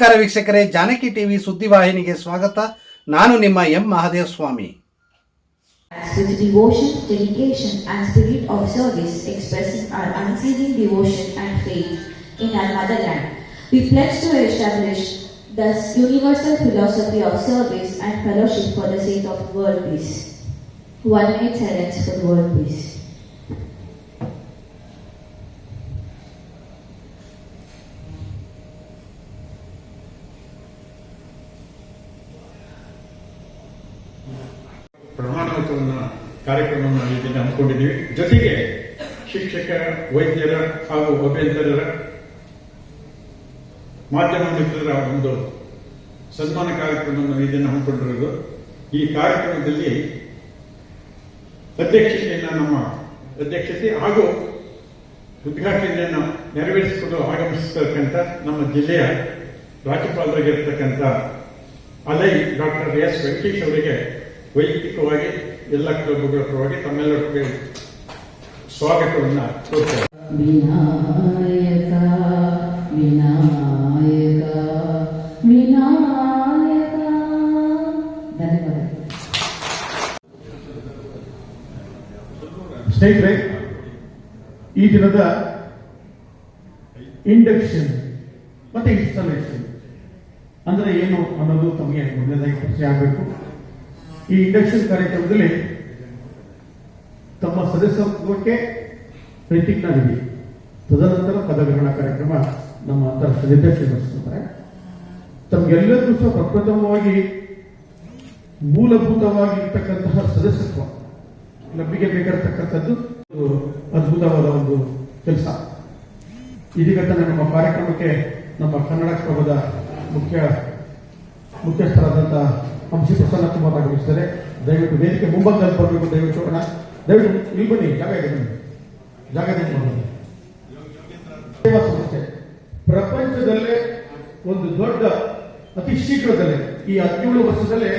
ನಮಸ್ಕಾರ ವೀಕ್ಷಕರೇ ಜಾನಕಿ ಟಿವಿ ಸುದ್ದಿವಾಹಿನಿಗೆ ಸ್ವಾಗತ ನಾನು ನಿಮ್ಮ M Mahadeva Swamy with devotion, dedication, and spirit of service, expressing our unceasing devotion and faith in our motherland. We pledge to establish the universal philosophy of service and fellowship for the sake of world peace. One minute silence for world peace. ಪ್ರಮಾಣವಚನ ಕಾರ್ಯಕ್ರಮವನ್ನು ಈ ದಿನ ಜೊತೆಗೆ ಶಿಕ್ಷಕ, ವೈದ್ಯರ ಹಾಗೂ ಅಭ್ಯಂತರರ, ಮಾಧ್ಯಮ ಮಿತ್ರರ ಒಂದು ಸನ್ಮಾನ ಕಾರ್ಯಕ್ರಮವನ್ನು ಈ ದಿನ ಹಮ್ಮಿಕೊಂಡಿರೋದು. ಈ ಕಾರ್ಯಕ್ರಮದಲ್ಲಿ ಅಧ್ಯಕ್ಷತೆಯನ್ನು ನಮ್ಮ, ಅಧ್ಯಕ್ಷತೆ ಹಾಗೂ ಉದ್ಘಾಟನೆಯನ್ನು ನೆರವೇರಿಸಿಕೊಂಡು ಆಗಮಿಸತಕ್ಕಂಥ ನಮ್ಮ ಜಿಲ್ಲೆಯ ರಾಜ್ಯಪಾಲರಾಗಿರ್ತಕ್ಕಂಥ ಅಲೈ ಡಾಕ್ಟರ್ ಎಸ್ ವೆಂಕಟೇಶ್ ಅವರಿಗೆ ವೈಯಕ್ತಿಕವಾಗಿ ಎಲ್ಲ ಕ್ಲಬ್ಗಳ ಪರವಾಗಿ ತಮ್ಮೆಲ್ಲರಿಗೆ ಸ್ವಾಗತವನ್ನು ಕೋರ್ತೇವೆ ವಿನಾಯಕ ವಿನಾಯಕ ವಿನಾಯಕ. ಧನ್ಯವಾದ ಸ್ನೇಹಿತರೆ ಈ ದಿನದ ಇಂಡಕ್ಷನ್ ಮತ್ತೆ ಇನ್ಸ್ಟಾಲೇಷನ್ ಅಂದ್ರೆ ಏನು ಅನ್ನೋದು ತಮಗೆ ಮೊದಲನೇದಾಗಿ ಪರಿಚಯ ಆಗಬೇಕು. ಈ ಇಂಡಕ್ಷನ್ ಕಾರ್ಯಕ್ರಮದಲ್ಲಿ ತಮ್ಮ ಸದಸ್ಯತ್ವಕ್ಕೆ ಪ್ರತಿಜ್ಞಾ ನೀಡಿ ತದನಂತರ ಪದಗ್ರಹಣ ಕಾರ್ಯಕ್ರಮ ನಮ್ಮ ಅಂತರಾಷ್ಟ್ರೀಯ ನಡೆಸ್ತಾರೆ ತಮಗೆಲ್ಲರಿಗೂ ಸಹ ಪ್ರಪ್ರಥಮವಾಗಿ ಮೂಲಭೂತವಾಗಿ ಇರ್ತಕ್ಕಂತಹ ಸದಸ್ಯತ್ವ ನಂಬಿಕೆ ಬೇಕಾಗಿರ್ತಕ್ಕಂಥದ್ದು ಅದ್ಭುತವಾದ ಒಂದು ಕೆಲಸ. ಇದೀಗ ನಮ್ಮ ಕಾರ್ಯಕ್ರಮಕ್ಕೆ ನಮ್ಮ ಕನ್ನಡ ಕ್ರಮದ ಮುಖ್ಯ ಮುಖ್ಯಸ್ಥರಾದಂತಹ ಹಂಸಿ ಪ್ರಸನ್ನ ಕುಮಾರ್ ಆಗಮಿಸಿದ್ದಾರೆ ದಯವಿಟ್ಟು ವೇದಿಕೆ ಮುಂಭಾಗದಲ್ಲಿ ಬರಬೇಕು, ದಯವಿಟ್ಟು ಅಣ್ಣ. ದಯವಿಟ್ಟು ಇಲ್ಲಿ ಬನ್ನಿ, ಜಾಗ ಇದೆ ನಿಮಗೆ. ಜಾಗ ಸಂಸ್ಥೆ. ಪ್ರಪಂಚದಲ್ಲೇ ಒಂದು ದೊಡ್ಡ, ಅತಿ ಶೀಘ್ರದಲ್ಲೇ, ಈ ಹದಿನೇಳು ವರ್ಷದಲ್ಲೇ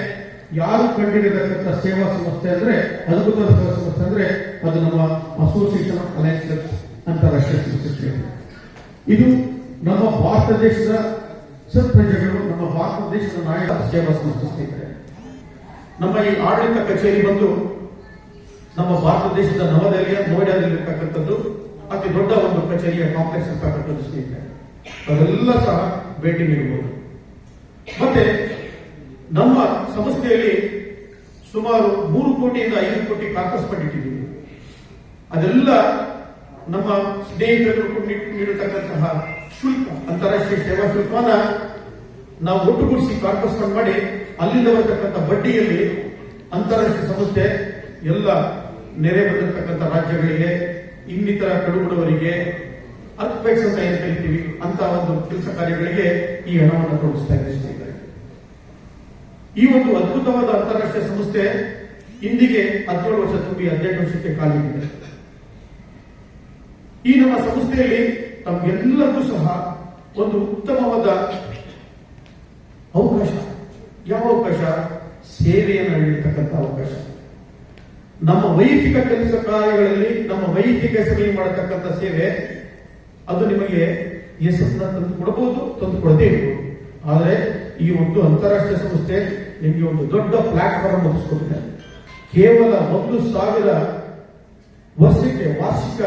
ಯಾರು ಕಂಡಿರತಕ್ಕಂಥ ಸೇವಾ ಸಂಸ್ಥೆ ಅಂದ್ರೆ ಅದ್ಭುತ ಸೇವಾ ಸಂಸ್ಥೆ ಅಂದ್ರೆ, ಅದು ನಮ್ಮ ಅಸೋಸಿಯೇಷನ್ ಆಫ್ ಅಲೈನ್ಸ್ ಅಂತಾರಾಷ್ಟ್ರೀಯ ಸಂಸ್ಥೆ ಇದು ನಮ್ಮ ಭಾರತ ದೇಶದ ಸತ್ಪ್ರಜೆಗಳು, ನಮ್ಮ ಭಾರತ ದೇಶದ ನಾಯಕ ಸೇವಾ ಸಂಸ್ಥೆ ನಮ್ಮ ಈ ಆಡಳಿತ ಕಚೇರಿ ಬಂದು ನಮ್ಮ ಭಾರತ ದೇಶದ ನವದೆಹಲಿಯ ನೋಯ್ಡಾದಲ್ಲಿರ್ತಕ್ಕಂಥದ್ದು ಅತಿ ದೊಡ್ಡ ಒಂದು ಕಚೇರಿಯ ಕಾಂಪ್ಲೆಕ್ಸ್ ಇರ್ತಕ್ಕಂಥದ್ದು ಸ್ನೇಹಿತರೆ ಅದೆಲ್ಲ ಸಹ ಭೇಟಿ ನೀಡಬಹುದು. ಮತ್ತೆ ನಮ್ಮ ಸಂಸ್ಥೆಯಲ್ಲಿ ಸುಮಾರು ಮೂರು ಕೋಟಿಯಿಂದ ಐದು ಕೋಟಿ ಕಾರ್ಪಸ್ ಫಂಡ್ ಇಟ್ಟಿದ್ದೀವಿ. ಅದೆಲ್ಲ ನಮ್ಮ ಸ್ನೇಹಿತರು ನೀಡತಕ್ಕಂತಹ ಶುಲ್ಕ, ಅಂತಾರಾಷ್ಟ್ರೀಯ ಸೇವಾ ಶುಲ್ಕವನ್ನ ನಾವು ಒಟ್ಟುಗೂಡಿಸಿ ಕಾರ್ಪಸ್ ಫಂಡ್ ಮಾಡಿ ಅಲ್ಲಿಂದ ಬರತಕ್ಕಂಥ ಬಡ್ಡಿಯಲ್ಲಿ ಅಂತಾರಾಷ್ಟ್ರೀಯ ಸಂಸ್ಥೆ, ಎಲ್ಲ ನೆರೆ ಬಂದಿರತಕ್ಕಂಥ ರಾಜ್ಯಗಳಿಗೆ, ಇನ್ನಿತರ ಕಡುಬಡವರಿಗೆ ಅರ್ಥಪೈಕ್ಸ್ ಅಂತ ಹೇಳ್ತೀವಿ ಕರಿತೀವಿ ಅಂತ ಒಂದು ಕೆಲಸ ಕಾರ್ಯಗಳಿಗೆ ಈ ಹಣವನ್ನು ತೊಡಗಿಸ್ತಾ ಇದ್ದಾರೆ ಈ ಒಂದು ಅದ್ಭುತವಾದ ಅಂತಾರಾಷ್ಟ್ರೀಯ ಸಂಸ್ಥೆ ಇಂದಿಗೆ ಹದಿನೇಳು ವರ್ಷ ತುಂಬಿ ಹದಿನೆಂಟು ವರ್ಷಕ್ಕೆ ಕಾಲಿಟ್ಟಿದೆ ಈ ನಮ್ಮ ಸಂಸ್ಥೆಯಲ್ಲಿ ತಮ್ಗೆಲ್ಲರಿಗೂ ಸಹ ಒಂದು ಉತ್ತಮವಾದ ಅವಕಾಶ. ಯಾವ ಅವಕಾಶ ಸೇವೆಯನ್ನು ನೀಡತಕ್ಕಂಥ ಅವಕಾಶ. ನಮ್ಮ ವೈಯಕ್ತಿಕ ಕೆಲಸ ಕಾರ್ಯಗಳಲ್ಲಿ, ನಮ್ಮ ವೈಯಕ್ತಿಕ ಹೆಸರಲ್ಲಿ ಮಾಡತಕ್ಕಂಥ ಸೇವೆ, ಅದು ನಿಮಗೆ ಯಶಸ್ಸನ್ನು ತಂದು ಕೊಡಬಹುದು, ತಂದು ಕೊಡದೇ ಇರಬಹುದು ಆದರೆ ಈ ಒಂದು ಅಂತಾರಾಷ್ಟ್ರೀಯ ಸಂಸ್ಥೆ ನಿಮಗೆ ಒಂದು ದೊಡ್ಡ ಪ್ಲಾಟ್ಫಾರ್ಮ್ ಒದಗಿಸ್ಕೊಟ್ಟಿದೆ ಕೇವಲ ಒಂದು ಸಾವಿರ ವರ್ಷಕ್ಕೆ ವಾರ್ಷಿಕ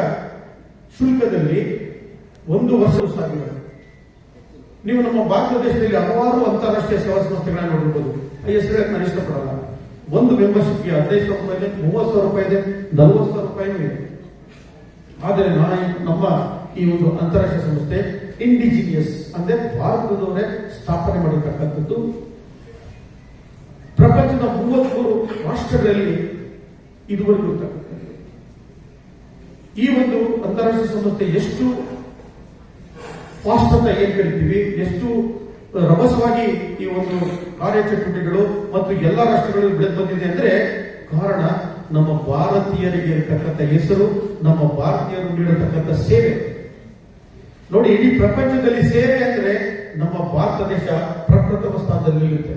ಶುಲ್ಕದಲ್ಲಿ ಒಂದು ವರ್ಷ ಸಾವಿರ ನೀವು ನಮ್ಮ ಭಾರತ ದೇಶದಲ್ಲಿ ಹಲವಾರು ಅಂತಾರಾಷ್ಟ್ರೀಯ ಸೇವಾ ಸಂಸ್ಥೆಗಳನ್ನ ನೋಡಿರ್ಬೋದು ಹೆಸರು ನಾನು ಇಷ್ಟಪಡಲ್ಲ. ಒಂದು ಮೆಂಬರ್ಶಿಪ್ಗೆ ಹದಿನೈದು ಸಾವಿರ ರೂಪಾಯಿ ಇದೆ, ಮೂವತ್ತು ಸಾವಿರ ರೂಪಾಯಿ ಇದೆ, ನಲವತ್ತು ಸಾವಿರ ರೂಪಾಯಿನೂ ಇದೆ. ಆದರೆ ನಾನು ನಮ್ಮ ಈ ಒಂದು ಅಂತಾರಾಷ್ಟ್ರೀಯ ಸಂಸ್ಥೆ ಇಂಡಿಜಿನಿಯಸ್ ಅಂದ್ರೆ ಭಾರತದವರೇ ಸ್ಥಾಪನೆ ಮಾಡಿರ್ತಕ್ಕಂಥದ್ದು. ಪ್ರಪಂಚದ ಮೂವತ್ಮೂರು ರಾಷ್ಟ್ರಗಳಲ್ಲಿ ಇದುವರೆಗೂ ಈ ಒಂದು ಅಂತಾರಾಷ್ಟ್ರೀಯ ಸಂಸ್ಥೆ ಎಷ್ಟು ಫಾಸ್ಟ್ ಅಂತ ಏನ್ ಕರಿತೀವಿ? ಎಷ್ಟು ರಭಸವಾಗಿ ಈ ಒಂದು ಕಾರ್ಯಚಟುವಟಿಕೆಗಳು ಮತ್ತು ಎಲ್ಲ ರಾಷ್ಟ್ರಗಳಲ್ಲಿ ಬೆಳೆದು ಬಂದಿದೆ ಅಂದ್ರೆ, ಕಾರಣ ನಮ್ಮ ಭಾರತೀಯರಿಗೆ ಇರತಕ್ಕಂಥ ಹೆಸರು, ನಮ್ಮ ಭಾರತೀಯರು ನೀಡತಕ್ಕಂಥ ಸೇವೆ. ನೋಡಿ, ಇಡೀ ಪ್ರಪಂಚದಲ್ಲಿ ಸೇವೆ ಅಂದ್ರೆ ನಮ್ಮ ಭಾರತ ದೇಶ ಪ್ರಪ್ರಥಮ ಸ್ಥಾನದಲ್ಲಿ ನಿಲ್ಲುತ್ತೆ.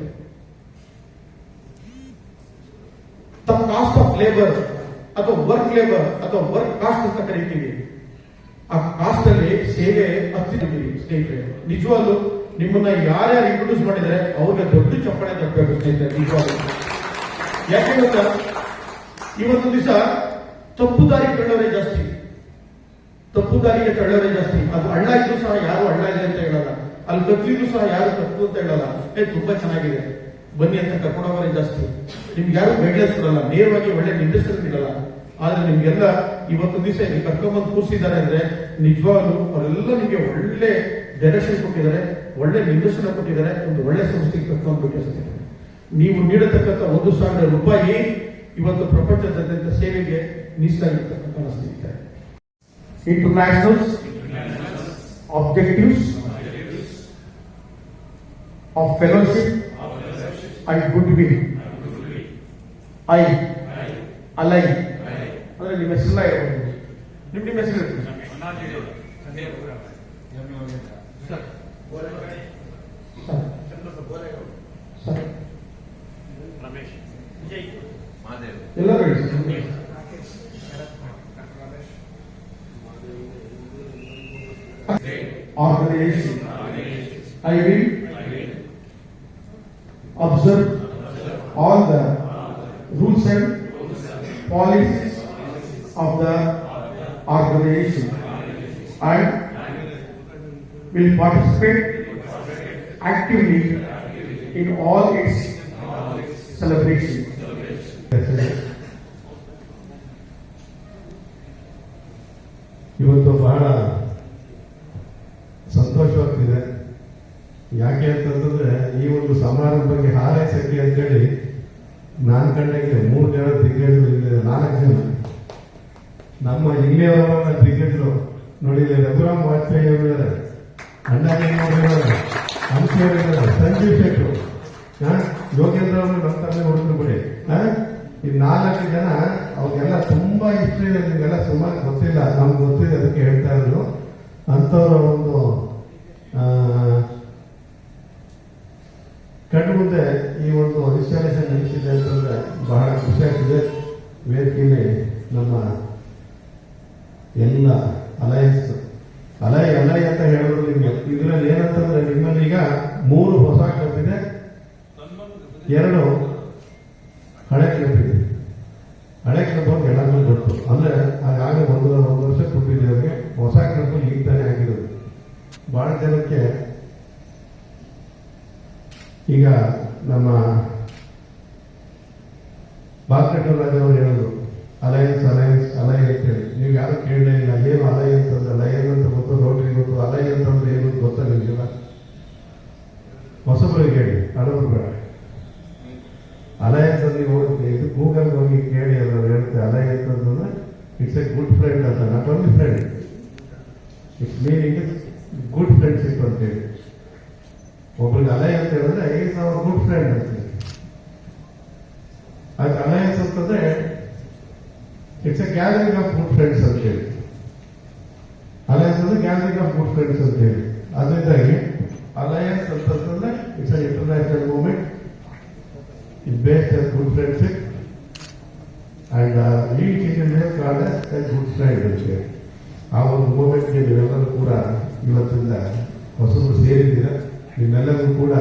ತಮ್ಮ ಕಾಸ್ಟ್ ಆಫ್ ಲೇಬರ್ ಅಥವಾ ವರ್ಕ್ ಲೇಬರ್ ಅಥವಾ ವರ್ಕ್ ಕಾಸ್ಟ್ ಅಂತ ಕರಿತೀವಿ. ಆ ಕಾಸ್ಟ್ ಅಲ್ಲಿ ಸೇವೆ ಹತ್ತಿದ್ದೀವಿ ಸ್ನೇಹಿತರೆ. ನಿಜವಾಗ್ಲು ನಿಮ್ಮನ್ನ ಯಾರ್ಯಾರು ಇಂಟ್ರೊಡ್ಯೂಸ್ ಮಾಡಿದರೆ ಅವ್ರಿಗೆ ದೊಡ್ಡ ಚಪ್ಪಣೆ ತಪ್ಪಬೇಕು ಸ್ನೇಹಿತರೆ, ನಿಜವಾಗ್ಲು. ಯಾಕೆ ಗೊತ್ತಾ? ಇವತ್ತು ದಿವಸ ತಪ್ಪು ದಾರಿ ತಳ್ಳೋರೇ ಜಾಸ್ತಿ. ತಪ್ಪು ದಾರಿಗೆ ತಳ್ಳೋರೇ ಜಾಸ್ತಿ. ಅದು ಹಳ್ಳ ಇದ್ರು ಸಹ ಯಾರು ಹಳ್ಳ ಇದೆ ಅಂತ ಹೇಳಲ್ಲ. ಅಲ್ಲಿ ಕತ್ಲಿದ್ರು ಸಹ ಯಾರು ತಪ್ಪು ಅಂತ ಹೇಳಲ್ಲ. ಏ, ತುಂಬಾ ಚೆನ್ನಾಗಿದೆ. ಬನ್ನಿ ಅಂತ ಕರ್ಕೊಂಡೋಗೋರೇ ಜಾಸ್ತಿ. ನಿಮ್ಗೆ ಯಾರು ಗೈಡ್ಲೈನ್ಸ್ ನೇರವಾಗಿ ಒಳ್ಳೆ ನಿರ್ದೇಶನ ಆದ್ರೆ ನಿಮ್ಗೆಲ್ಲ ಇವತ್ತು ದಿವಸ ಇಲ್ಲಿ ಕರ್ಕೊಂಡ್ಬಂದು ಕೂರಿಸಿದ್ದಾರೆ ಅಂದ್ರೆ ನಿಜವಾಗ್ಲು ಅವರೆಲ್ಲ ನಿಮಗೆ ಒಳ್ಳೆ ಡೈರೆಕ್ಷನ್ ಕೊಟ್ಟಿದ್ದಾರೆ, ಒಳ್ಳೆ ನಿರ್ದೇಶನ ಕೊಟ್ಟಿದ್ದಾರೆ, ಒಂದು ಒಳ್ಳೆ ಸಂಸ್ಥೆಗೆ ಕರ್ಕೊಂಡ್ಬಿಟ್ಟು ನೀವು ನೀಡತಕ್ಕಂಥ ಒಂದು ಸಾವಿರ ರೂಪಾಯಿ ಇವತ್ತು ಪ್ರಪಂಚದಾದ್ಯಂತ ಸೇವೆಗೆ ಮೀಸಲಾಗಿರ್ತಕ್ಕಂಥ ಸ್ನೇಹಿತರೆ objectives of fellowship I good will I ally ಅಂದ್ರೆ ನಿಮ್ಮ ಹೆಸರನ್ನ ಇರಬಹುದು ನಿಮ್ ನಿಮ್ಮ ಹೆಸರು ಇರ್ತದೆ ಸರ್. ಸರ್. ಸರ್. ಎಲ್ಲರೂ ಹೇಳಿ sir. organization. I will observe all the rules and policies participate actively in all its celebrations. ಇವತ್ತು ಬಹಳ ಸಂತೋಷವಾಗ್ತಿದೆ. ಯಾಕೆ ಅಂತಂದ್ರೆ ಈ ಒಂದು ಸಮಾರಂಭಕ್ಕೆ ಹಾರೈಸಕ್ಕೆ ಅಂತೇಳಿ ನಾನು ಕಂಡಂಗೆ ಮೂರು ಜನ ದಿಗ್ಗಜರು ಇಲ್ಲಿ ನಾಲ್ಕು ಜನ. ನಮ್ಮ ಇಲ್ಲಿಯವರ ದಿಗ್ಗಜರು ನೋಡಿ ರಘುರಾಮ್ ವಾಜಪೇಯಿ ಅವರು ಇದ್ದಾರೆ ಅಣ್ಣಾಜಿ ಅವರು ಇದ್ದಾರೆ ಹಂಪಿ ಸಂಜೀವ್ ಶೆಟ್ಟರು? ಯೋಗೇಂದ್ರ ಅವರು ನಮ್ಮ ಹುಡುಗರು ಬಿಡಿ? ಈ ನಾಲ್ಕು ಜನ, ಅವ್ರಿಗೆಲ್ಲ ತುಂಬಾ ಇಷ್ಟ ಇದೆ, ನಿಮಗೆಲ್ಲ ಸುಮಾರು ಗೊತ್ತಿಲ್ಲ, ನಮ್ಗೆ ಗೊತ್ತಿದೆ ಅದಕ್ಕೆ ಹೇಳ್ತಾ ಇದ್ರು ಅಂಥವ್ರ ಒಂದು ಕಣ್ಣು ಮುಂದೆ ಈ ಒಂದು ಇನ್ಸ್ಟಾಲೇಷನ್ ನಡೆಸಿದೆ ಅಂತಂದ್ರೆ ಬಹಳ ಖುಷಿ ಆಗ್ತಿದೆ ವೇದಿಕೆಯಲ್ಲಿ ನಮ್ಮ ಎಲ್ಲ ಅಲಯನ್ಸ್ ಅಲೈ ಅಲೈ ಅಂತ ಹೇಳಿದ್ರು ನಿಮ್ಗೆ ಇದ್ರಲ್ಲಿ ಏನಂತಂದ್ರೆ ನಿಮ್ಮಲ್ಲಿ ಈಗ ಮೂರು ಹೊಸ ಕ್ಲಬ್ ಇದೆ ಎರಡು ಹಳೆ ಕ್ಲಬ್ ಇದೆ ಹಳೆ ಕ್ಲಬ್ ಅವ್ರಿಗೆ ಎಲ್ಲರಿಗೂ ಗೊತ್ತು ಅಂದ್ರೆ ಆಗಾಗ ಒಂದು ಒಂದು ವರ್ಷ ಕೊಟ್ಟಿದ್ದೀವಿ ಅವ್ರಿಗೆ ಹೊಸ ಕ್ಲಬ್ ಈಗ ತಾನೇ ಆಗಿರೋದು ಬಹಳ ಜನಕ್ಕೆ ಈಗ ನಮ್ಮ ಬಾಲ್ಕಟ್ಟರಾಜ್ ಅವರು ಹೇಳಿದ್ರು ಅಲಯನ್ಸ್ ಅಲಯನ್ಸ್ ಅಲೈ ಅಂತ ಹೇಳಿ ನೀವು ಯಾರು ಕೇಳಲೇ ಇಲ್ಲ ಏನು ಅಲೈ ಅಂತಂದ್ರೆ ಅಲೈ ಅಂತ ಗೊತ್ತು ರೋಟ್ರಿ ಗೊತ್ತು ಅಲೈ ಅಂತಂದ್ರೆ ಏನು ಅಂತ ಗೊತ್ತಾ ನಿಮಗೆಲ್ಲ ಹೊಸಬರಿಗೆ ಹೇಳಿ ಹಳಬರು ಬೇಡ ಅಲಯನ್ಸ್ ಅಲ್ಲಿ ಹೋಗಿ ಇದು ಗೂಗಲ್ ಹೋಗಿ ಕೇಳಿ ಅದ್ರ ಹೇಳುತ್ತೆ ಅಲಯನ್ಸ್ ಅಂತಂದ್ರೆ ಇಟ್ಸ್ ಎ ಗುಡ್ ಫ್ರೆಂಡ್ ಅಂತ not only friend it's meaning good friendship ಅಂತೇಳಿ ಒಬ್ರಿಗೆ ಅಲಯನ್ಸ್ ಅಂತ ಹೇಳಿದ್ರೆ ಐದು ಅವರ್ ಗುಡ್ ಫ್ರೆಂಡ್ ಅಂತ ಹೇಳಿ ಅದಕ್ಕೆ ಅಲಯನ್ಸ್ ಅಂತಂದ್ರೆ it's a gathering of good friends ಅಂತ ಹೇಳಿ. ಅಲಯನ್ಸ್ ಅಂದ್ರೆ ಗ್ಯಾದರಿಂಗ್ ಆಫ್ ಗುಡ್ ಫ್ರೆಂಡ್ಸ್ ಅಂತ ಹೇಳಿ. ಅದರಿಂದಾಗಿ ಅಲಯನ್ಸ್ ಅಂತಂದ್ರೆ it's a international movement it based on good friendship and each Indian card a good friend ಅಂತ ಹೇಳಿ. ಆ ಒಂದು ಮೂಮೆಂಟ್ಗೆ ನೀವೆಲ್ಲರೂ ಕೂಡ ಇವತ್ತಿಂದ ಹೊಸದು ಸೇರಿದ್ದೀರ? ನಿಮ್ಮೆಲ್ಲರಿಗೂ ಕೂಡ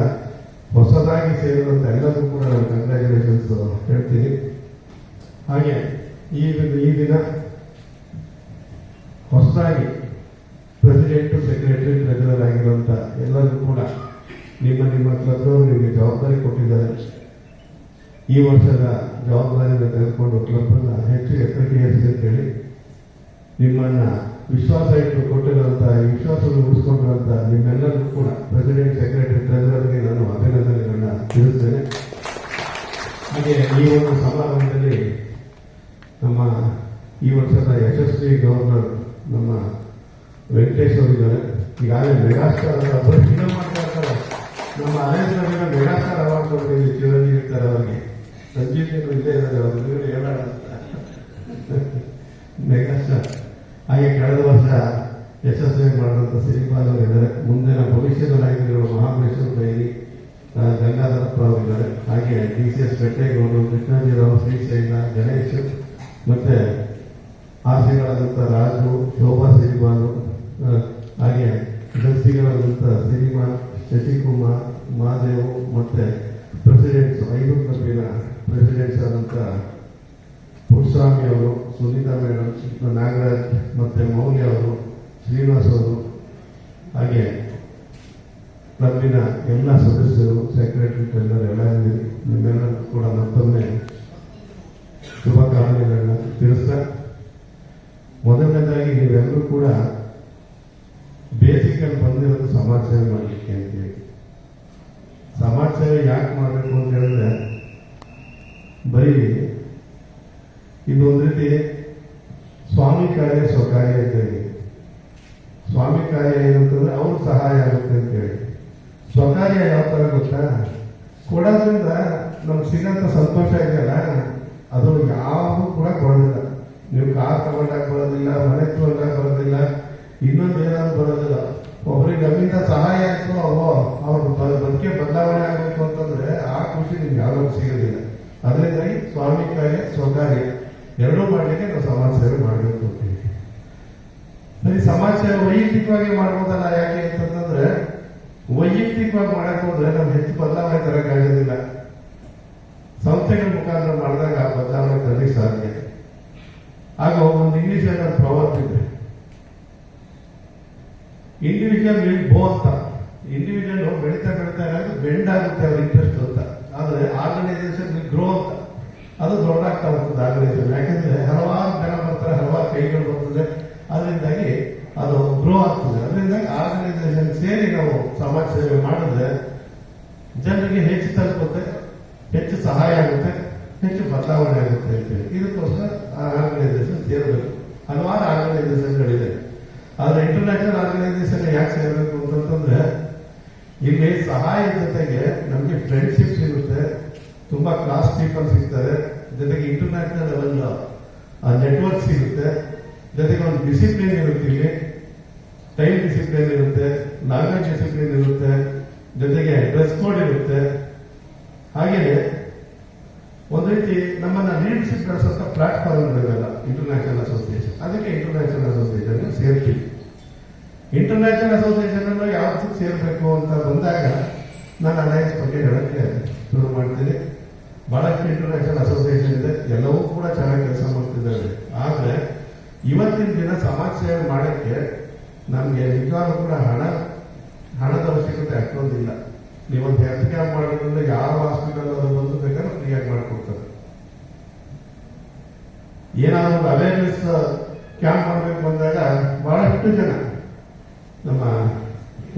ಹೊಸದಾಗಿ ಸೇರಿದಂತ ಎಲ್ಲರಿಗೂ ಕೂಡ ನಾನು ಕಂಗ್ರ್ಯಾಚುಲೇಷನ್ಸ್ ಹೇಳ್ತೀನಿ. ಹಾಗೆ ಈ ಈ ದಿನ ಹೊಸದಾಗಿ ಪ್ರೆಸಿಡೆಂಟ್ ಸೆಕ್ರೆಟರಿ ಟ್ರೆಜರರ್ ಆಗಿರುವಂತ ಎಲ್ಲರಿಗೂ ಕೂಡ ನಿಮ್ಮ ನಿಮ್ಮ ಕ್ಲಬ್ನವರು ನಿಮಗೆ ಜವಾಬ್ದಾರಿ ಕೊಟ್ಟಿದ್ದಾರೆ. ಈ ವರ್ಷದ ಜವಾಬ್ದಾರಿಯನ್ನು ತೆಗೆದುಕೊಂಡು ಕ್ಲಬ್ ಅನ್ನ ಹೆಚ್ಚು ಏರಿಸಿದೆ ಅಂತ ಹೇಳಿ ನಿಮ್ಮನ್ನ ವಿಶ್ವಾಸ ಇಟ್ಟು ಕೊಟ್ಟಿರುವಂತಹ ಈ ವಿಶ್ವಾಸವನ್ನು ಉಳಿಸ್ಕೊಂಡಿರುವಂತ ನಿಮ್ಮೆಲ್ಲರಿಗೂ ಕೂಡ ಪ್ರೆಸಿಡೆಂಟ್ ಸೆಕ್ರೆಟರಿ ಟ್ರೆಜರರ್ಗೆ ನಾನು ಅಭಿನಂದನೆಗಳನ್ನ ತಿಳಿಸ್ತೇನೆ. ಹಾಗೆ ಈ ಒಂದು ಸಮಾರಂಭದಲ್ಲಿ ನಮ್ಮ ಈ ವರ್ಷದ ಯಶಸ್ವಿ ಗವರ್ನರ್ ನಮ್ಮ ವೆಂಕಟೇಶ್ ಅವರಿದ್ದಾರೆ ಈಗಾಗಲೇ ಮೆಗಾಸ್ಟಾರ್ ಇರ್ತಾರೆ ನಮ್ಮ ಅನೇಕ ಮೆಗಾಸ್ಟಾರ್ ಅವಾರ್ಡ್ ಕೊಡ್ತೀವಿ ಚಿರಂಜೀವಿ ಇರ್ತಾರೆ ಅವರಿಗೆ. ಸಂಜೀವ್ ಶೆಟ್ರು ಇಲ್ಲೇ ಇದ್ದಾರೆ, ಅವರು ಅಂತ. ಮೆಗಾಸ್ಟಾರ್. ಹಾಗೆ ಕಳೆದ ವರ್ಷ ಯಶಸ್ವಿ ಮಾಡಿದಂಥ ಸಿರಿಪಾಲ್ ಅವರಿದ್ದಾರೆ ಮುಂದಿನ ಭವಿಷ್ಯದ ನಾಯಕರುಗಳು ಮಹಾಬಲೇಶ್ವರ ಆ, ಗಂಗಾಧರಪ್ಪ ಅವರಿದ್ದಾರೆ ಹಾಗೆ ಡಿ ಸಿ ಎಸ್ ಬೆಟ್ಟೇಗೌಡರು ಕೃಷ್ಣಾಜಿರಾವ್ ಶ್ರೀಶೈಲ ಗಣೇಶ್ ಮತ್ತೆ ಆಸೆಗಳಾದಂಥ ರಾಜು ಶೋಭಾ ಸಿರಿಪಾಲು ಹಾಗೆ ದರ್ಶಿಗಳಾದಂಥ ಸಿರಿಮಾ ಶಶಿಕುಮಾರ್ ಮಹಾದೇವ್ ಮತ್ತೆ ಪ್ರೆಸಿಡೆಂಟ್ಸ್ ಐದು ಕಂಪಿನ ಪ್ರೆಸಿಡೆಂಟ್ಸ್ ಆದಂಥ ಪುರುಸ್ವಾಮಿ ಅವರು ಸುನೀತಾ ಮೇಡಮ್ ನಾಗರಾಜ್ ಮತ್ತೆ ಮೌಲ್ಯ ಅವರು, ಶ್ರೀನಿವಾಸ್ ಅವರು, ಹಾಗೆ ಕ್ಲಬ್ಬಿನ ಎಲ್ಲ ಸದಸ್ಯರು ಸೆಕ್ರೆಟರಿ ಟೆಲ್ಲರ್ ಎಲ್ಲ ನಿಮ್ಮೆಲ್ಲರೂ ಕೂಡ ಮತ್ತೊಮ್ಮೆ ಶುಭಕಾಮನೆಗಳನ್ನ ತಿಳಿಸ್ತಾ, ಮೊದಲನೇದಾಗಿ ನೀವೆಲ್ಲರೂ ಕೂಡ ಬೇಸಿಕಲ್ಲಿ ಬಂದಿರೋದು ಸಮಾಜ ಸೇವೆ ಮಾಡಲಿಕ್ಕೆ ಅಂತೇಳಿ. ಸಮಾಜ ಸೇವೆ ಯಾಕೆ ಮಾಡಬೇಕು ಅಂತ ಹೇಳಿದ್ರೆ, ಬರೀ ಇದೊಂದು ರೀತಿ ಸ್ವಾಮಿ ಕಾರ್ಯ ಸ್ವಕಾರ್ಯ ಅಂತ ಹೇಳಿ ಸ್ವಾಮಿ ಕಾರ್ಯ ಏನಂತಂದ್ರೆ ಅವ್ರ ಸಹಾಯ ಆಗುತ್ತೆ ಅಂತ ಹೇಳಿ ಯಾವ ತರ ಗೊತ್ತಾ? ಕೊಡೋದ್ರಿಂದ ನಮ್ಗೆ ಸಿಗಂತ ಸಂತೋಷ ಇದೆಯಲ್ಲ, ಅದು ಯಾವುದು ಕೂಡ ಕೊಡೋದಿಲ್ಲ. ನೀವು ಕಾರ್ ತಗೊಂಡಾಗ ಬರೋದಿಲ್ಲ, ಮನೆ ತಗೊಂಡಾಗ ಬರೋದಿಲ್ಲ, ಇನ್ನೊಂದು ಏನಾದ್ರು ಬರೋದಿಲ್ಲ. ಒಬ್ರಿಗೆ ನಮ್ಮಿಂದ ಸಹಾಯ ಆಯ್ತು ಅವೋ ಅವ್ರ ಬದುಕೆ ಬದಲಾವಣೆ ಆಗಬೇಕು ಅಂತಂದ್ರೆ ಆ ಖುಷಿ ನಿಮ್ಗೆ ಯಾವಾಗ ಸಿಗೋದಿಲ್ಲ. ಅದರಿಂದಾಗಿ ಸ್ವಾಮಿ ಕಾರ್ಯ ಸ್ವಕಾರ್ಯ. ಎರಡೂ ಮಾಡಲಿಕ್ಕೆ ನಾವು ಸಮಾಜ ಸೇವೆ ಮಾಡಬೇಕು ಸರಿ, ಸಮಾಜ ಸೇವೆ ವೈಯಕ್ತಿಕವಾಗಿ ಮಾಡ್ಬೋದಲ್ಲ ಯಾಕೆ ಅಂತಂದ್ರೆ ವೈಯಕ್ತಿಕವಾಗಿ ಮಾಡಕ್ ಹೋದ್ರೆ ನಮ್ಗೆ ಹೆಚ್ಚು ಬದಲಾವಣೆ ತರಕ್ ಆಗೋದಿಲ್ಲ. ಸಂಸ್ಥೆಗಳ ಮುಖಾಂತರ ಮಾಡಿದಾಗ ಆ ಬದಲಾವಣೆ ತರಲಿಕ್ಕೆ ಸಾಧ್ಯ ಆಗ ಒಂದು ಇಂಗ್ಲಿಷ್ ಅಲ್ಲಿ ಪ್ರವರ್ತ ಇದೆ. ಇಂಡಿವಿಜುವಲ್ ವಿಲ್ ಬೋ ಅಂತ. ಇಂಡಿವಿಜುವಲ್ ಬೆಳೀತಾ ಬೆಳೀತಾ ಇರೋದು ಬೆಂಡ್ ಆಗುತ್ತೆ ಅವ್ರ ಇಂಟ್ರೆಸ್ಟ್ ಅಂತ. ಆದ್ರೆ ಆರ್ಗನೈಸೇಷನ್ ವಿಲ್ ಗ್ರೋ ಅಂತ. ಅದು ದೊಡ್ಡಾಗ್ತಾ ಹೋಗ್ತದೆ ಆರ್ಗನೈಸೇಷನ್ ಯಾಕಂದ್ರೆ ಹಲವಾರು ಜನ ಬರ್ತಾರೆ, ಹಲವಾರು ಕೈಗಳು ಬರ್ತದೆ. ಅದರಿಂದಾಗಿ ಅದು ಗ್ರೋ ಆಗ್ತದೆ. ಅದರಿಂದ ಆರ್ಗನೈಸೇಷನ್ ಸೇರಿ ನಾವು ಸಮಾಜ ಸೇವೆ ಮಾಡಿದ್ರೆ ಜನರಿಗೆ ಹೆಚ್ಚು ತಲುಪುತ್ತೆ, ಹೆಚ್ಚು ಸಹಾಯ ಆಗುತ್ತೆ, ಹೆಚ್ಚು ಬದಲಾವಣೆ ಆಗುತ್ತೆ ಅಂತೇಳಿ ಇದಕ್ಕೋಸ್ಕರ ಆ ಆರ್ಗನೈಸೇಷನ್ ಸೇರಬೇಕು. ಹಲವಾರು ಆರ್ಗನೈಸೇಷನ್ಗಳಿದೆ ಆದ್ರೆ ಇಂಟರ್ನ್ಯಾಷನಲ್ ಆರ್ಗನೈಸೇಷನ್ ಯಾಕೆ ಸೇರಬೇಕು ಅಂತಂದ್ರೆ ಇಲ್ಲಿ ಸಹಾಯ ಜೊತೆಗೆ ನಮಗೆ ಫ್ರೆಂಡ್ಶಿಪ್ ಸಿಗುತ್ತೆ ತುಂಬಾ ಕ್ಲಾಸ್ ಪೀಪಲ್ ಸಿಗ್ತಾರೆ. ಜೊತೆಗೆ ಇಂಟರ್ನ್ಯಾಷನಲ್ ಲೆವೆಲ್ ನೆಟ್ವರ್ಕ್ ಸಿಗುತ್ತೆ ಜೊತೆಗೆ ಒಂದು ಡಿಸಿಪ್ಲಿನ್ ಇರುತ್ತೆ ಇಲ್ಲಿ. ಟೈಮ್ ಡಿಸಿಪ್ಲಿನ್ ಇರುತ್ತೆ ಲ್ಯಾಂಗ್ವೇಜ್ ಡಿಸಿಪ್ಲಿನ್ ಇರುತ್ತೆ, ಜೊತೆಗೆ ಡ್ರೆಸ್ ಕೋಡ್ ಇರುತ್ತೆ. ಹಾಗೆಯೇ ಒಂದು ರೀತಿ ನಮ್ಮನ್ನ ಲೀಡರ್ಶಿಪ್ ನಡೆಸುವಂತ ಪ್ಲಾಟ್ಫಾರ್ಮ್ ಇರಬೇಕಲ್ಲ ಇಂಟರ್ನ್ಯಾಷನಲ್ ಅಸೋಸಿಯೇಷನ್ ಅದಕ್ಕೆ ಇಂಟರ್ನ್ಯಾಷನಲ್ ಅಸೋಸಿಯೇಷನ್ ಸೇರ್ತೀವಿ. ಇಂಟರ್ನ್ಯಾಷನಲ್ ಅಸೋಸಿಯೇಷನ್ ಅನ್ನು ಯಾವ್ದು ಸೇರ್ಬೇಕು ಅಂತ ಬಂದಾಗ ನಾನು ಅಲಯನ್ಸ್ ಬಗ್ಗೆ ಹೇಳಕ್ಕೆ ಶುರು ಮಾಡ್ತೀನಿ. ಬಹಳಷ್ಟು ಇಂಟರ್ನ್ಯಾಷನಲ್ ಅಸೋಸಿಯೇಷನ್ ಇದೆ, ಎಲ್ಲವೂ ಕೂಡ ಚೆನ್ನಾಗಿ ಕೆಲಸ ಮಾಡ್ತಿದ್ದಾರೆ. ಆದ್ರೆ ಇವತ್ತಿನ ದಿನ ಸಮಾಜ ಸೇವೆ ಮಾಡಕ್ಕೆ ನಮ್ಗೆ ನಿಜವಾಗೂ ಕೂಡ ಹಣ ಹಣದ ಅವಶ್ಯಕತೆ ಅಷ್ಟೊಂದಿಲ್ಲ. ನೀವೊಂದು ಹೆಲ್ತ್ ಕ್ಯಾಂಪ್ ಮಾಡೋದ್ರಿಂದ ಯಾವ ಹಾಸ್ಪಿಟಲ್ ಅದು ಬಂದು ಬೇಕಾದ್ರೆ ಫ್ರೀಯಾಗಿ ಮಾಡ್ಕೊಡ್ತಾರೆ. ಏನಾದ್ರು ಒಂದು ಅವೇರ್ನೆಸ್ ಕ್ಯಾಂಪ್ ಮಾಡಬೇಕು ಬಂದಾಗ ಬಹಳಷ್ಟು ಜನ ನಮ್ಮ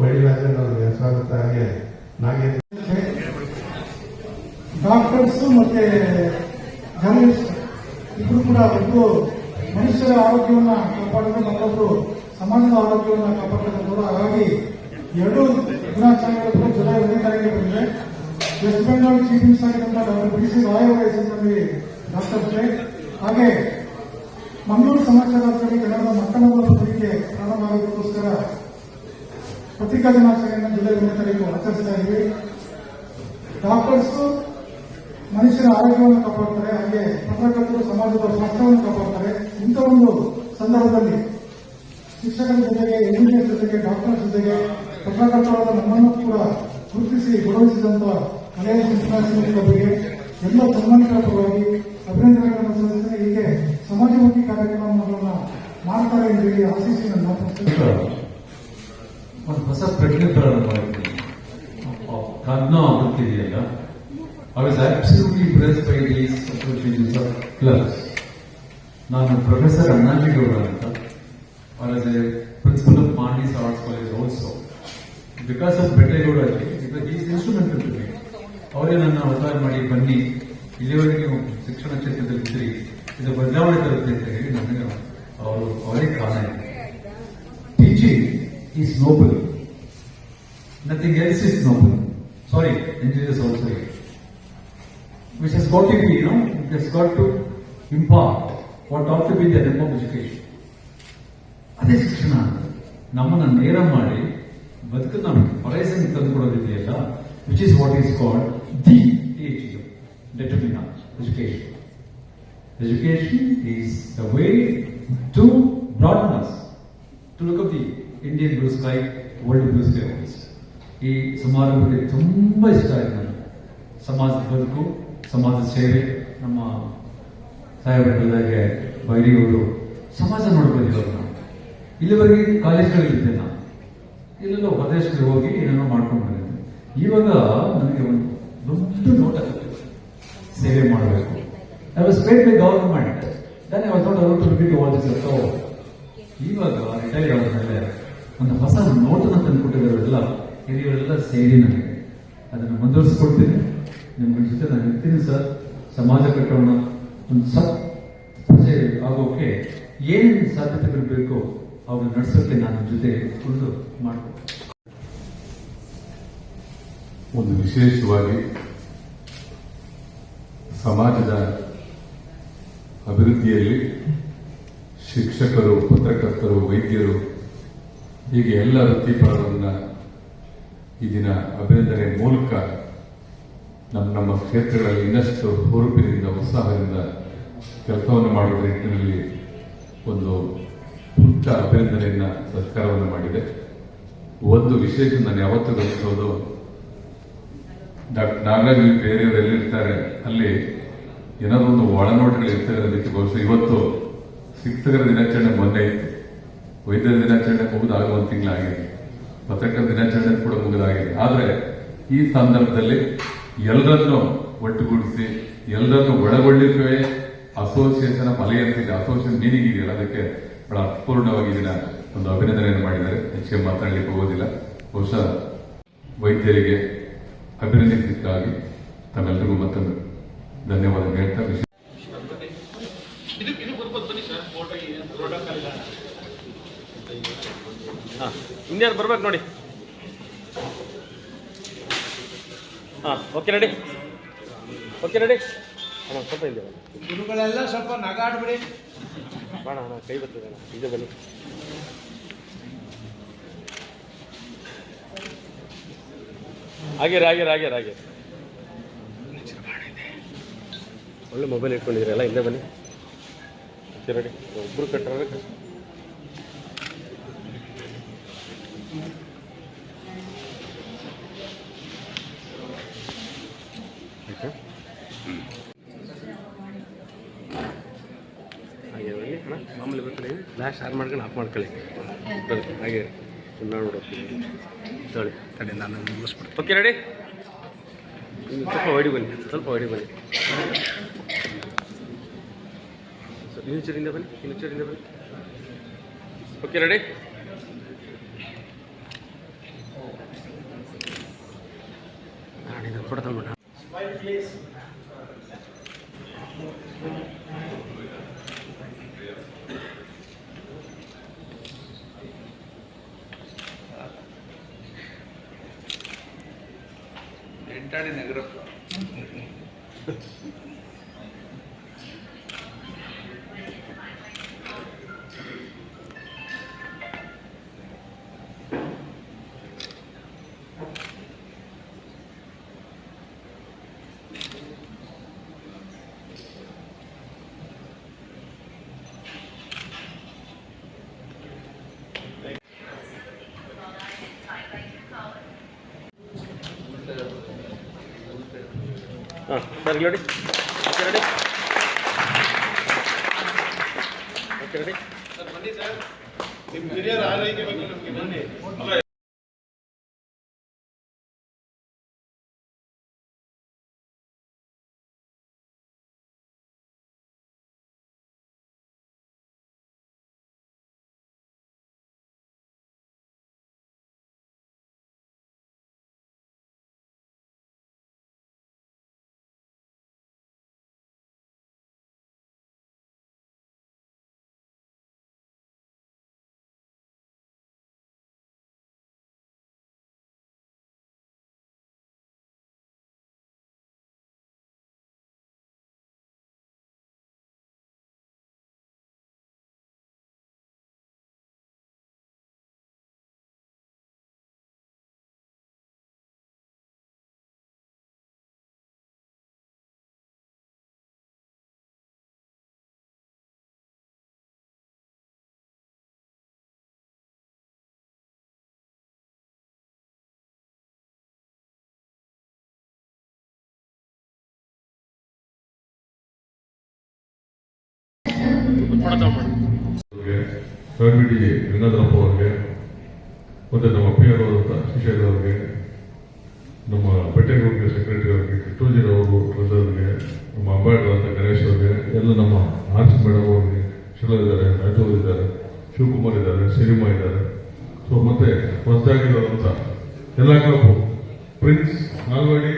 ವೈಡಿರಾಜನ್ ಅವರಿಗೆ ಸ್ವಾಗತ ಹಾಗೆ ನಾಗೇಂದ್ರ ಡಾಕ್ಟರ್ಸ್ ಮತ್ತೆ ಜರ್ನಲಿಸ್ಟ್ ಇಬ್ರು ಕೂಡ ಒಬ್ಬರು ಮನುಷ್ಯರ ಆರೋಗ್ಯವನ್ನು ಕಾಪಾಡಲು ಮತ್ತೊಬ್ರು ಸಮಾಜದ ಆರೋಗ್ಯವನ್ನು ಕಾಪಾಡಬೇಕಂತ ಹಾಗಾಗಿ ಎರಡು ದಿನಾಚರಣೆಗಳು ಜುಲೈ ಒಂದನೇ ತಾರೀಕಿಗೆ ಬಂದಿದೆ. ವೆಸ್ಟ್ ಬೆಂಗಾಲ್ ಚೀಫ್ ಮಿನಿಸ್ಟರ್ ಆಗಿರುವಂತಹ ಡಾಕ್ಟರ್ ಬಿ ಸಿ ರಾಯ್ ಅವರ ಹೆಸರಿನಲ್ಲಿ ಡಾಕ್ಟರ್ ಹಾಗೆ ಮಂಗಳೂರು ಸಮಾಚಾರದಲ್ಲಿ ಕನ್ನಡದ ಮಕ್ಕಳ ಪತ್ರಿಕೆ ಪ್ರಾರಂಭ ಆಗೋದಕ್ಕೋಸ್ಕರ ಪತ್ರಿಕಾ ದಿನಾಚರಣೆಯನ್ನು ಜುಲೈ ಒಂದನೇ ತಾರೀಕು ಆಚರಿಸ್ತಾ ಇದ್ವಿ ಡಾಕ್ಟರ್ಸ್ ಮನುಷ್ಯರ ಆರೋಗ್ಯವನ್ನು ಕಾಪಾಡ್ತಾರೆ, ಹಾಗೆ ಪತ್ರಕರ್ತರು ಸಮಾಜದ ಸ್ವಾಸ್ಥ್ಯವನ್ನು ಕಾಪಾಡ್ತಾರೆ. ಇಂಥ ಒಂದು ಸಂದರ್ಭದಲ್ಲಿ ಶಿಕ್ಷಕರ ಜೊತೆಗೆ ಇಂಜಿನಿಯರ್ ಜೊತೆಗೆ ಡಾಕ್ಟರ್ ಜೊತೆಗೆ ಪತ್ರಕರ್ತರಾದ ನಮ್ಮನ್ನು ಕೂಡ ಗುರುತಿಸಿ ಗೌರವಿಸಿದಂತ ಶಿಕ್ಷಣ ಬಗ್ಗೆ ಎಲ್ಲ ಸಂಬಂಧಿಕರ ಪರವಾಗಿ ಅಭಿನಂದನೆಗಳನ್ನು ಸಲ್ಲಿಸಿದರೆ ಹೀಗೆ ಸಮಾಜಮುಖಿ ಕಾರ್ಯಕ್ರಮಗಳನ್ನು ಮಾಡ್ತಾರೆ ಎಂದು ಹೇಳಿ ಆಶಿಸಿ ನನ್ನ ಒಂದು ಹೊಸ ಪ್ರಜ್ಞೆ ಪ್ರಾರಂಭ ಮಾಡಿದ್ದೀನಿ ಆಫ್ ನಾನು ಪ್ರೊಫೆಸರ್ ಅಣ್ಣಾಜಿ ಅಂತ R S A principal of ಮಾಂಡೀಸ್ arts college also because of Bettegowda is instrumental to me ಅವರೇ ನನ್ನ ಅವತಾರ ಮಾಡಿ ಬನ್ನಿ ಇಲ್ಲಿವರೆಗೆ ಶಿಕ್ಷಣ ಕ್ಷೇತ್ರದಲ್ಲಿ ಇದ್ರಿ ಇದು ಬದಲಾವಣೆ ತರುತ್ತೆ ಅಂತ ಹೇಳಿ ನನಗೆ ಅವರು ಅವರೇ ಕಾರಣ is. Nothing else is noble. Sorry, engineers also here. Which has got to be, you know, it has got to impart what ought to be the realm of education. ಅದೇ ಶಿಕ್ಷಣ. ನಮ್ಮನ್ನ ನೇರ ಮಾಡಿ ಬದುಕನ್ನ horizon ತಂದುಕೊಡೋದಿದೆಯಲ್ಲ which is what is called the age determine education education is the way to broaden to to look the blue sky, world blue sky always. ಈ ಸಮಾರಂಭಕ್ಕೆ ತುಂಬ ಇಷ್ಟ ಆಯ್ತು ನನಗೆ. ಸಮಾಜದ ಬದುಕು ಸಮಾಜ ಸೇವೆ ನಮ್ಮ ಸಾಹೇಬರು ಹೇಳಿದಾಗೆ ಬೈರಿಯವರು ಸಮಾಜ ನೋಡ್ಕೊಂಡಿರೋರು ಇಲ್ಲಿವರೆಗೆ ಕಾಲೇಜ್ಗಳಿದ್ದೆ ನಾನು ಇಲ್ಲೆಲ್ಲ ಪ್ರದೇಶಗಳಿಗೆ ಹೋಗಿ ಏನೇನೋ ಮಾಡ್ಕೊಂಡು ಬಂದಿದ್ದೆ. ಇವಾಗ ನನಗೆ ಒಂದು ದೊಡ್ಡ ನೋಟ ಸೇವೆ ಮಾಡಬೇಕು. I was by government then I was not allowed ಇವಾಗ ರಿಟೈರ್ ಆದ್ಮೇಲೆ ಒಂದು ಹೊಸ ನೋಟನ ತಂದುಕೊಟ್ಟಿರೋರೆಲ್ಲ ಹಿರಿಯವರೆಲ್ಲ ಸೇರಿ ನನಗೆ. ಅದನ್ನು ಮುಂದುವರಿಸ್ಕೊಡ್ತೀನಿ. ನಿಮ್ಮ ಜೊತೆ ನಾನು ಇರ್ತೀನಿ ಸರ್. ಸಮಾಜ ಕಟ್ಟೋಣ. ಒಂದು ಸತ್ ಪ್ರಜೆ ಆಗೋಕೆ ಏನೇನು ಸಾಧ್ಯತೆಗಳು ಬೇಕೋ ಅವುಗಳನ್ನ ನಡೆಸೋಕ್ಕೆ ನಾನು ಜೊತೆ ಕುಳಿತು ಮಾಡ್ತೀನಿ. ಒಂದು ವಿಶೇಷವಾಗಿ ಸಮಾಜದ ಅಭಿವೃದ್ಧಿಯಲ್ಲಿ ಶಿಕ್ಷಕರು, ಪತ್ರಕರ್ತರು, ವೈದ್ಯರು, ಹೀಗೆ ಎಲ್ಲ ವೃತ್ತಿಪರರನ್ನ ಈ ದಿನ ಅಭಿನಂದನೆ ಮೂಲಕ ನಮ್ಮ ನಮ್ಮ ಕ್ಷೇತ್ರಗಳಲ್ಲಿ ಇನ್ನಷ್ಟು ಹುರುಪಿನಿಂದ, ಉತ್ಸಾಹದಿಂದ ಕೆಲಸವನ್ನು ಮಾಡುವ ನಿಟ್ಟಿನಲ್ಲಿ ಒಂದು ಪುಟ್ಟ ಅಭಿನಂದನೆಯನ್ನ ಸತ್ಕಾರವನ್ನು ಮಾಡಿದೆ. ಒಂದು ವಿಶೇಷ ನಾನು ಯಾವತ್ತೂ ಗಮನಿಸೋದು, ಡಾಕ್ಟರ್ ನಾಗರಾಜ್ ಬೇರೆಯವರು ಎಲ್ಲಿರ್ತಾರೆ, ಅಲ್ಲಿ ಏನಾದ್ರು ಒಂದು ಒಳನೋಟಗಳು ಇರ್ತದೆ ಅದಕ್ಕೆ ಬಹುಶಃ ಇವತ್ತು ಶಿಕ್ಷಕರ ದಿನಾಚರಣೆ ಮೊನ್ನೆ ಇತ್ತು. ವೈದ್ಯರ ದಿನಾಚರಣೆ ಮುಗಿದಾಗ ಒಂದು ತಿಂಗಳಾಗಿದೆ. ಪತ್ರಕರ್ತರ ದಿನಾಚರಣೆ ಕೂಡ ಮುಗಿದಾಗಿದೆ. ಆದರೆ ಈ ಸಂದರ್ಭದಲ್ಲಿ ಎಲ್ಲರನ್ನೂ ಒಟ್ಟುಗೂಡಿಸಿ, ಎಲ್ಲರನ್ನೂ ಒಳಗೊಳ್ಳಿಕೆ ಅಸೋಸಿಯೇಷನ್ ಅಲೆ ಅಂತಿದೆ ಅಸೋಸಿಯೇಷನ್ ಮೀನಿಂಗ್ ಇದೆಯಲ್ಲ, ಅದಕ್ಕೆ ಬಹಳ ಅರ್ಥಪೂರ್ಣವಾಗಿ ಇದನ್ನ ಒಂದು ಅಭಿನಂದನೆಯನ್ನು ಮಾಡಿದ್ದಾರೆ. ಹೆಚ್ಚಿಗೆ ಮಾತನಾಡಲಿಕ್ಕೆ ಹೋಗೋದಿಲ್ಲ. ಬಹುಶಃ ವೈದ್ಯರಿಗೆ ಅಭಿನಂದಿಸಿದ್ದಾಗಿ ತಮ್ಮೆಲ್ಲರಿಗೂ ಮತ್ತೊಂದು ಧನ್ಯವಾದ ಹೇಳ್ತಾ ವಿಷಯ ಹಾಂ ಇಂಡಿಯನ್ ಬರ್ಬೇಕು ನೋಡಿ. ಹಾಂ ಓಕೆ ರೆಡಿ ಓಕೆ ರೆಡಿ ಅಣ್ಣ ಸ್ವಲ್ಪ ಇದೆ ಗುರುಗಳೆಲ್ಲ ಸ್ವಲ್ಪ ನಗಾಡ್ಬಿಡಿ. ಬಾಣ, ಅಣ್ಣ, ಕೈ ಬರ್ತದೆ ಅಣ್ಣ. ಇದು ಬನ್ನಿ. ರಾಗೆ ಆಗ್ಯಾರ ಆಗ್ಯಾರ ಆಗ್ಯಾರ ಒಳ್ಳೆ ಮೊಬೈಲ್ ಇಟ್ಕೊಂಡಿದ್ದೀರಲ್ಲ ಹಿಂದೆ ಬನ್ನಿ. ಒಬ್ಬರು ಕಟ್ಟರೆ ಹಾಗೆ ಬನ್ನಿ ಅಣ್ಣ ಮಾಮೂಲಿ ಫ್ಲಾಶ್ ಮಾಡ್ಕೊಂಡು ಆಫ್ ಮಾಡ್ಕೊಳ್ಳಿ. ಬನ್ನಿ ಹಾಗೆ ಸುಮ್ಮನೆ ನೋಡೋಕೆ ತೊಳಿ ತಡಿ ನಾನು ಮುಗಿಸ್ಬಿಡ್ತೀನಿ. ಓಕೆ ರೆಡಿ ಇನ್ನು ಸ್ವಲ್ಪ ಹೊಡಿ ಬನ್ನಿ ಸ್ವಲ್ಪ ಹೊಡಿ ಬನ್ನಿ. ಇನ್ನು ಚೂರಿಂದ ಬನ್ನಿ ಇನ್ನು ಚೂರಿಂದ ಬನ್ನಿ ಓಕೆ ರೆಡಿ ತಂದ್ಬಿಡ ಹಾಂ ಸರ್ ನೋಡಿ ಓಕೆ ರೆಡಿ ಓಕೆ ರೆಡಿ ನಿಮ್ಮ ಹಿರಿಯರ ಆರೈಕೆ ಬಗ್ಗೆ ನಮಗೆ ಬನ್ನಿ ಕವಿಡಿ ಗಂಗಾಧರಪ್ಪ ಅವರಿಗೆ ಮತ್ತೆ ನಮ್ಮ ಪಿ ಆರ್ ಅವರ ಅವರಿಗೆ, ನಮ್ಮ ಬೆಟ್ಟೆಗೌಡರಿಗೆ ಸೆಕ್ರೆಟರಿ ಅವರಿಗೆ ಕಿಟ್ಟೋಜಿರವರು ಟ್ರೆಸರ್ಗೆ ನಮ್ಮ ಅಂಬೇಡ್ಕರ್ ಅಂತ ಗಣೇಶ್ ಅವರಿಗೆ, ಎಲ್ಲ ನಮ್ಮ ಆರ್ಸ್ ಮೇಡಮ್ ಅವರಿಗೆ ಶಿಲಾ ಇದ್ದಾರೆ ರಾಜು ಇದ್ದಾರೆ, ಶಿವಕುಮಾರ್ ಇದ್ದಾರೆ ಸಿನಿಮಾ ಇದ್ದಾರೆ. ಸೊ ಮತ್ತೆ ಹೊಸದಾಗಿರೋದಂತ ಎಲ್ಲ ಕ್ಲಬ್, ಪ್ರಿನ್ಸ್ ನಾಲ್ವಡಿ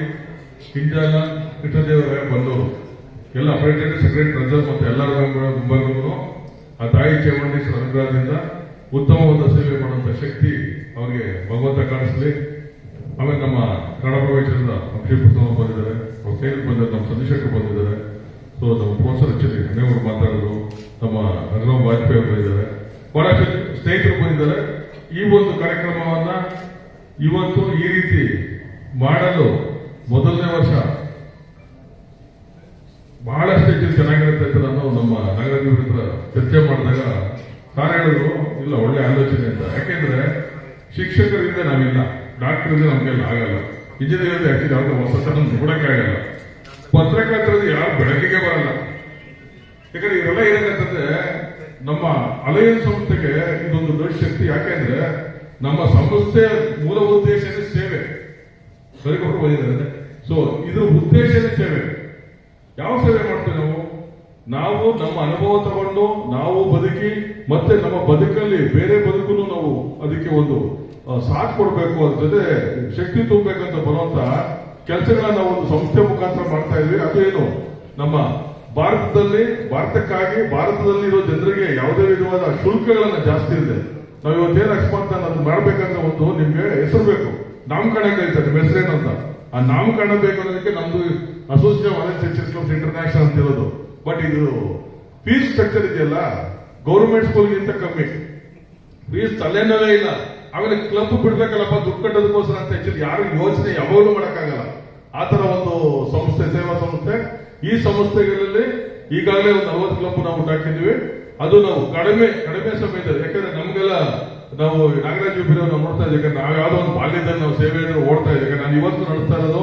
ಕಿಂಜಾಲ ಕೃಷ್ಣದೇವರ ಬಂದವರು, ಎಲ್ಲ ಅಪರೇಟೆಡ್ ಸೆಕ್ರೆಟರಿ ಟ್ರೆಸರ್ ಮತ್ತು ಎಲ್ಲರ ಮೆಂಬರ್ಗಳು ಆ ತಾಯಿ ಚಾಮುಂಡೇಶ್ವರ ಅನುಗ್ರಹದಿಂದ ಉತ್ತಮವಾದ ಸೇವೆ ಮಾಡುವಂತ ಶಕ್ತಿ ಅವರಿಗೆ ಭಗವಂತ ಕಾಣಿಸಲಿ. ಆಮೇಲೆ ನಮ್ಮ ಕನ್ನಡ ಪ್ರವೇಶದಿಂದ ಅಕ್ಷಯ್ ಪುಸ್ತಕ ಬಂದಿದ್ದಾರೆ. ಅವ್ರ ಸ್ನೇಹಿತರು ಬಂದಿದ್ದಾರೆ, ನಮ್ಮ ಸಂದೇಶಕ್ಕೆ ಬಂದಿದ್ದಾರೆ. ಸೊ ನಮ್ಮ ಪ್ರೊಫೆಸರ್ ಎಚ್ ಡಿ ಅವರು ಮಾತಾಡಿದ್ರು ನಮ್ಮ ಅಗ್ರಮ್ ವಾಜಪೇಯಿ ಅವರು ಇದ್ದಾರೆ ಬಹಳಷ್ಟು ಸ್ನೇಹಿತರು ಬಂದಿದ್ದಾರೆ. ಈ ಒಂದು ಕಾರ್ಯಕ್ರಮವನ್ನ ಇವತ್ತು ಈ ರೀತಿ ಮಾಡಲು ಮೊದಲನೇ ವರ್ಷ ಹೆಚ್ಚು ಚೆನ್ನಾಗಿರುತ್ತೆ ಅಂತ ನಾನು ನಮ್ಮ ಅವ್ರ ಹತ್ರ ಚರ್ಚೆ ಮಾಡಿದಾಗ ಕಾರಣಗಳು ಇಲ್ಲ, ಒಳ್ಳೆ ಆಲೋಚನೆ ಅಂತ. ಯಾಕೆಂದ್ರೆ ಶಿಕ್ಷಕರಿಂದ ನಾವಿಲ್ಲ ಡಾಕ್ಟರ್ ಇದ್ರೆ ನಮ್ಗೆಲ್ಲ ಆಗಲ್ಲ. ಇಂಜಿನಿಯರ್ ಆಕ್ಚುಲಿ ಯಾವ್ದು ಹೊಸತನ ನೋಡೋಕ್ಕಾಗಲ್ಲ ಪತ್ರಕರ್ತರದ್ದು ಯಾರು ಬೆಳಕಿಗೆ ಬರಲ್ಲ. ಯಾಕಂದ್ರೆ ಇವೆಲ್ಲ ಏನಾಗತ್ತಂದ್ರೆ ನಮ್ಮ ಅಲಯನ್ಸ್ ಸಂಸ್ಥೆಗೆ ಇದೊಂದು ದೊಡ್ಡ ಶಕ್ತಿ. ಯಾಕೆಂದ್ರೆ ನಮ್ಮ ಸಂಸ್ಥೆ ಮೂಲ ಉದ್ದೇಶನೇ ಸೇವೆ. ಬರೀಕೊಂಡು ಬಂದಿದ್ದಾರೆ. ಸೊ ಇದ್ರ ಉದ್ದೇಶನೇ ಸೇವೆ. ಯಾವ ಸೇವೆ ಮಾಡ್ತೇವೆ ನಾವು? ನಾವು ನಮ್ಮ ಅನುಭವ ತಗೊಂಡು ನಾವು ಬದುಕಿ ಮತ್ತೆ ನಮ್ಮ ಬದುಕಲ್ಲಿ ಬೇರೆ ಬದುಕನ್ನು ನಾವು ಅದಕ್ಕೆ ಒಂದು ಸಾಥ್ ಕೊಡಬೇಕು ಅದ್ರ ಜೊತೆ ಶಕ್ತಿ ತುಂಬಬೇಕಂತ ಬರುವಂತ ಕೆಲಸಗಳನ್ನ ನಾವು ಒಂದು ಸಂಸ್ಥೆ ಮುಖಾಂತರ ಮಾಡ್ತಾ ಇದ್ವಿ. ಅದು ನಮ್ಮ ಭಾರತದಲ್ಲಿ, ಭಾರತಕ್ಕಾಗಿ ಭಾರತದಲ್ಲಿ ಇರೋ ಜನರಿಗೆ ಯಾವುದೇ ವಿಧವಾದ ಶುಲ್ಕಗಳನ್ನ ಜಾಸ್ತಿ ಇದೆ ನಾವು ಇವತ್ತೇನು ಅಕಸ್ಮಾತ್ ನಾನು ಮಾಡಬೇಕಂತ ಒಂದು ನಿಮ್ಗೆ ಹೆಸರು ಬೇಕು. ನಾಮಕರಣ ಕರೀತಾರೆ ಅಂತ. ಆ ನಾಮಕರಣ ಬೇಕು ಅನ್ನೋದಕ್ಕೆ ನಮ್ದು ವಾಲೆನ್ಸ್ ಟೀಚರ್ಸ್ ಕ್ಲಬ್ಸ್ ಇಂಟರ್ನ್ಯಾಷನಲ್ ಅಂತ ಹೇಳೋದು. ಬಟ್ ಇದು ಫೀಸ್ ಸ್ಟ್ರಕ್ಚರ್ ಇದೆಯಲ್ಲ ಗೌರ್ಮೆಂಟ್ ಸ್ಕೂಲ್ಗಿಂತ ಕಮ್ಮಿ. ಫೀಸ್ ತಲೆನೋವೇ ಇಲ್ಲ. ಆಮೇಲೆ ಕ್ಲಬ್ ಬಿಡ್ಬೇಕಲ್ಲಪ್ಪ, ದುಡ್ಡು ಕಟ್ಟೋದಕ್ಕೋಸ್ಕರ ಅಂತ ಆಕ್ಚುಲಿ ಯಾರು ಯೋಚನೆ ಯಾವಾಗಲೂ ಮಾಡೋಕ್ಕಾಗಲ್ಲ. ಆ ಥರ ಒಂದು ಸಂಸ್ಥೆ, ಸೇವಾ ಸಂಸ್ಥೆ. ಈ ಸಂಸ್ಥೆಗಳಲ್ಲಿ ಈಗಾಗಲೇ ಒಂದು ನಲವತ್ತು ಕ್ಲಬ್ ನಾವು ಹಾಕಿದ್ವಿ ಅದು ನಾವು ಕಡಿಮೆ ಕಡಿಮೆ ಸಮಯದ ಯಾಕಂದ್ರೆ ನಮಗೆಲ್ಲ ನಾವು ನಾಗರಾಜ್ ಬಿರೋ ನಾವು ನೋಡ್ತಾ ಇದ್ದೀವಿ. ಯಾಕಂದ್ರೆ ನಾವು ಯಾವುದೋ ಒಂದು ಬಾಲ್ಯದಲ್ಲಿ ನಾವು ಸೇವೆಯನ್ನು ಓಡ್ತಾ ಇದ್ದೀವಿ. ನಾನು ಇವತ್ತು ನಡೆಸ್ತಾ ಇರೋದು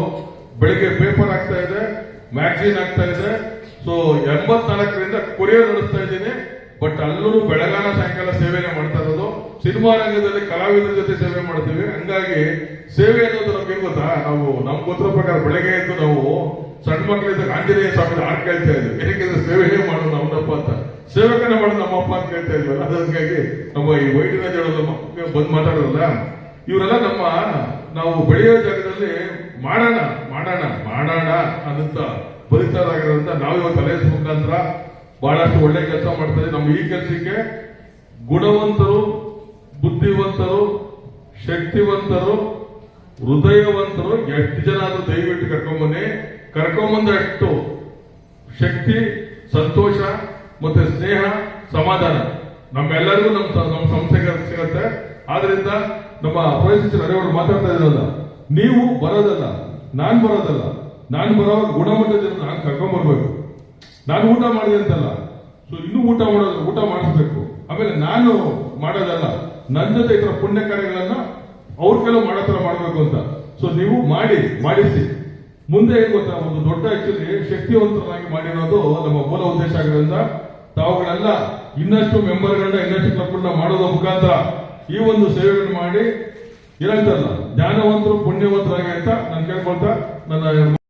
ಬೆಳಿಗ್ಗೆ ಪೇಪರ್ ಆಗ್ತಾ ಇದೆ ಮ್ಯಾಗ್ಜಿನ್ ಆಗ್ತಾ ಇದೆ ಸೊ ಎಂಬತ್ನಾಲ್ಕರಿಂದ ಕೊರಿಯರ್ ನಡೆಸ್ತಾ ಇದ್ದೀನಿ. ಬಟ್ ಅಲ್ಲೂ ಬೆಳಗಾನ ಸಾಯಂಕಾಲ ಸೇವೆನೆ ಮಾಡ್ತಾ ಇರೋದು. ಸಿನಿಮಾ ರಂಗದಲ್ಲಿ ಕಲಾವಿದರ ಜೊತೆ ಸೇವೆ ಮಾಡ್ತೀವಿ. ಹಂಗಾಗಿ ಸೇವೆ ಅನ್ನೋದು ನಮ್ಗೆ ಗೊತ್ತಾ? ನಾವು ನಮ್ಗೆ ಗೊತ್ತಿರೋ ಪ್ರಕಾರ ಬೆಳಗ್ಗೆ ಎದ್ದು ನಾವು ಸಣ್ಣ ಮಕ್ಕಳಿಂದ ಆಂಜನೇಯ ಸ್ವಾಮಿ ಹಾಡು ಕೇಳ್ತಾ ಇದ್ವಿ. ಯಾಕೆಂದ್ರೆ ಸೇವೆನೇ ಮಾಡೋದು ನಮ್ಮಪ್ಪ ಅಂತ. ಸೇವಕನ ಮಾಡೋದು ನಮ್ಮಪ್ಪ ಅಂತ ಕೇಳ್ತಾ ಇದ್ವಲ್ಲ ಅದಕ್ಕಾಗಿ ನಮ್ಮ ಈ ವೈದ್ಯರಾಜ್ ಹೇಳೋದು ಬಂದು ಮಾತಾಡೋದಲ್ಲ. ಇವರೆಲ್ಲ ನಮ್ಮ ನಾವು ಬೆಳೆಯೋ ಜಾಗದಲ್ಲಿ ಮಾಡೋಣ ಮಾಡೋಣ ಮಾಡೋಣ ಅಂತ ಬಲಿತಾರಾಗಿರೋದ್ರಿಂದ ನಾವು ಇವತ್ತು ಅಲಯನ್ಸ್ ಮುಖಾಂತರ ಬಹಳಷ್ಟು ಒಳ್ಳೆ ಕೆಲಸ ಮಾಡ್ತಾರೆ ನಮ್ಮ ಈ ಕೆಲಸಕ್ಕೆ ಗುಣವಂತರು, ಬುದ್ಧಿವಂತರು, ಶಕ್ತಿವಂತರು, ಹೃದಯವಂತರು ಎಷ್ಟು ಜನ ಆದರೂ ದಯವಿಟ್ಟು ಕರ್ಕೊಂಬನ್ನಿ ಕರ್ಕೊಂಬಂದಷ್ಟು ಶಕ್ತಿ, ಸಂತೋಷ ಮತ್ತೆ ಸ್ನೇಹ, ಸಮಾಧಾನ ನಮ್ಮೆಲ್ಲರಿಗೂ ನಮ್ಮ ನಮ್ಮ ಸಂಸ್ಥೆಗೆ ಸಿಗತ್ತೆ. ಆದ್ರಿಂದ ನಮ್ಮ ಪ್ರೊಫೆಸರ್ ಅವರು ಮಾತಾಡ್ತಾ ಇರೋಲ್ಲ. ನೀವು ಬರೋದಲ್ಲ, ನಾನ್ ಬರೋದಲ್ಲ, ನಾನು ಬರೋವಾಗ ಗುಣಮಟ್ಟದ ಜನ ನಾನು ಕರ್ಕೊಂಡ್ ಬರ್ಬೇಕು. ನಾನು ಊಟ ಮಾಡಿದೆ ಅಂತಲ್ಲ. ಸೊ ಇನ್ನೂ ಊಟ ಮಾಡೋದು, ಊಟ ಮಾಡಿಸ್ಬೇಕು. ಆಮೇಲೆ ನಾನು ಮಾಡೋದಲ್ಲ ನನ್ನ ಜೊತೆ ಈ ತರ ಪುಣ್ಯ ಕಾರ್ಯಗಳನ್ನ ಅವ್ರ ಕೆಲವು ಮಾಡೋ ತರ ಮಾಡಬೇಕು ಅಂತ. ಸೊ ನೀವು ಮಾಡಿ, ಮಾಡಿಸಿ. ಮುಂದೆ ಏನ್ ಗೊತ್ತಾ, ಒಂದು ದೊಡ್ಡ ಆಕ್ಚುಲಿ ಶಕ್ತಿವಂತರಾಗಿ ಮಾಡಿರೋದು ನಮ್ಮ ಮೂಲ ಉದ್ದೇಶ ಆಗಿರೋದ್ರಿಂದ ತಾವುಗಳೆಲ್ಲ ಇನ್ನಷ್ಟು ಮೆಂಬರ್ಗಳನ್ನ ಇನ್ನಷ್ಟು ಕ್ಲಬ್ಗಳನ್ನ ಮಾಡೋದ್ರ ಮುಖಾಂತರ ಈ ಒಂದು ಸೇವೆಗಳನ್ನು ಮಾಡಿ ಏನಂತಾರಲ್ಲ ಜ್ಞಾನವಂತರು ಪುಣ್ಯವಂತರಾಗಿ ಅಂತ ನಾನು ಕೇಳ್ಕೊಳ್ತಾ ನನ್ನ